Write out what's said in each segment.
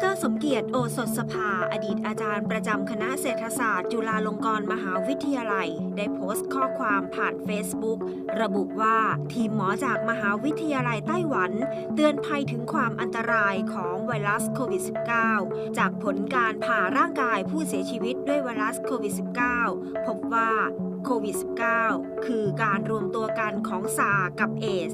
รสมเกียรติโอสถสภา อดีตอาจารย์ประจำคณะเศรษฐศาสตร์ จุฬาลงกรณ์มหาวิทยาลัย ได้โพสต์ข้อความผ่าน Facebook ระบุว่าทีมหมอจากมหาวิทยาลัยไต้หวัน เตือนภัยถึงความอันตรายของไวรัสโควิด -19 จากผลการผ่าร่างกายผู้เสียชีวิตด้วยไวรัสโควิด -19 พบว่าโควิด -19 คือการรวมตัวกันของซากับเอส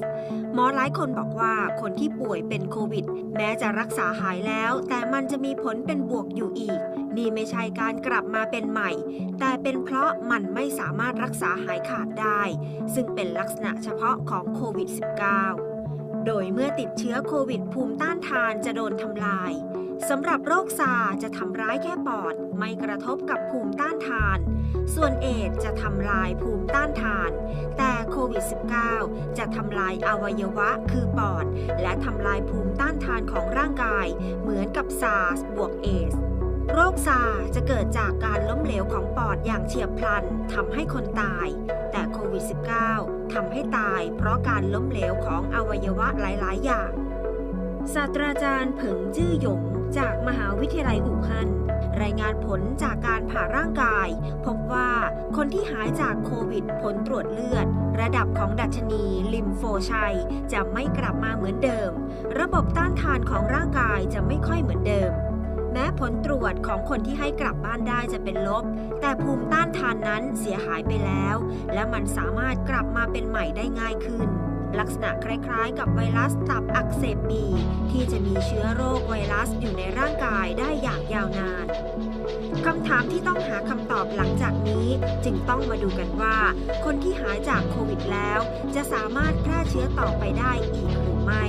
หมอหลายคนบอกว่าคนที่ป่วยเป็นโควิด แม้จะรักษาหายแล้ว แต่มันจะมีผลเป็นบวกอยู่อีก นี่ไม่ใช่การกลับมาเป็นใหม่ แต่เป็นเพราะมันไม่สามารถรักษาหายขาดได้ ซึ่งเป็นลักษณะเฉพาะของโควิด -19 โดยเมื่อติดเชื้อโควิด ภูมิต้านทานจะโดนทำลายสำหรับโรคซาจะทำร้ายแค่ปอด ไม่กระทบกับภูมิต้านทาน ส่วนเอดจะทำลายภูมิต้านทาน แต่โควิด -19 จะทำลายอวัยวะคือปอด และทำลายภูมิต้านทานของร่างกาย เหมือนกับซาร์สบวกเอสโรคซาร์จะเกิดจากการล้มเหลวของปอดอย่างเฉียบพลันทำให้คนตาย แต่โควิด -19 ทำให้ตายเพราะการล้มเหลวของอวัยวะหลาย ๆ อย่าง ศาสตราจารย์เผิงจื้อหยงจากมหาวิทยาลัยอู่ฮั่น รายงานผลจากการผ่าร่างกาย พบว่าคนที่หายจากโควิดผลตรวจเลือด ระดับของดัชนีลิมโฟชัย จะไม่กลับมาเหมือนเดิม ระบบต้านทานของร่างกายจะไม่ค่อยเหมือนเดิม แม้ผลตรวจของคนที่ให้กลับบ้านได้จะเป็นลบ แต่ภูมิต้านทานนั้นเสียหายไปแล้ว และมันสามารถกลับมาเป็นใหม่ได้ง่ายขึ้น ลักษณะคล้ายๆ กับไวรัสตับอักเสบบีที่จะมีเชื้อโรคไวรัสอยู่ในร่างกายได้อย่างยาวนานคำถามที่ต้องหาคำตอบหลังจากนี้จึงต้องมาดูกันว่า คนที่หายจากโควิดแล้ว จะสามารถแพร่เชื้อต่อไปได้อีกหรือไม่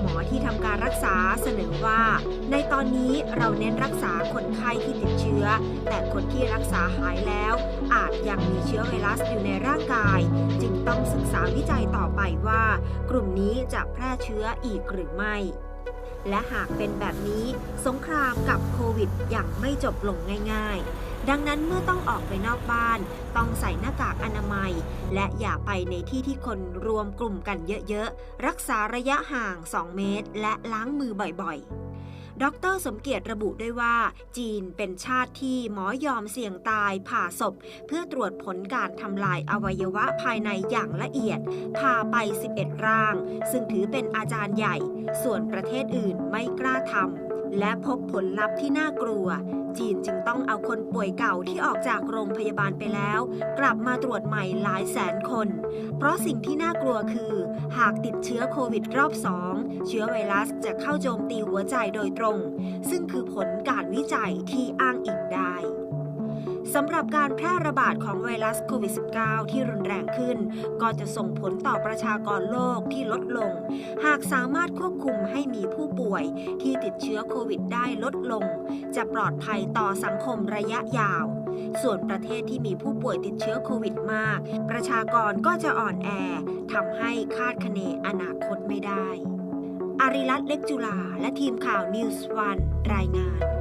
หมอที่ทำการรักษาเสนอว่า ในตอนนี้เราเน้นรักษาคนไข้ที่ติดเชื้อ แต่คนที่รักษาหายแล้ว อาจยังมีเชื้อไวรัสอยู่ในร่างกาย จึงต้องศึกษาวิจัยต่อไปว่า กลุ่มนี้จะแพร่เชื้ออีกหรือไม่ และหากเป็นแบบนี้สงครามกับโควิดยังไม่จบลงง่าย ๆดังนั้นเมื่อต้องออกไปนอกบ้าน ต้องใส่หน้ากากอนามัย และอย่าไปในที่ที่คนรวมกลุ่มกันเยอะๆ รักษาระยะห่าง 2 เมตร และล้างมือบ่อยๆ ดรสมเกียรติระบุด้วยว่า จีนเป็นชาติที่หมอยอมเสี่ยงตายผ่าศพ เพื่อตรวจผลการทำลายอวัยวะภายในอย่างละเอียด พาไป 11 ร่าง ซึ่งถือเป็นอาจารย์ใหญ่ ส่วนประเทศอื่นไม่กล้าทำ และพบผลลัพธ์ที่น่ากลัว จีนจึงต้องเอาคนป่วยเก่าที่ออกจากโรงพยาบาลไปแล้ว กลับมาตรวจใหม่หลายแสนคน เพราะสิ่งที่น่ากลัวคือ หากติดเชื้อโควิดรอบสองเชื้อไวรัสจะเข้าโจมตีหัวใจโดยตรง ซึ่งคือผลการวิจัยที่อ้างอิงได้ สำหรับการแพร่ระบาดของไวรัสโควิด -19 ที่รุนแรงขึ้น ก็จะส่งผลต่อประชากรโลกที่ลดลง หากสามารถควบคุมให้มีผู้ป่วยที่ติดเชื้อโควิดได้ลดลง จะปลอดภัยต่อสังคมระยะยาว ส่วนประเทศที่มีผู้ป่วยติดเชื้อโควิดมาก ประชากรก็จะอ่อนแอทำให้คาดคะเนอนาคตไม่ได้อาริรัตเล็กจุลาและทีมข่าวนิวส์วันรายงาน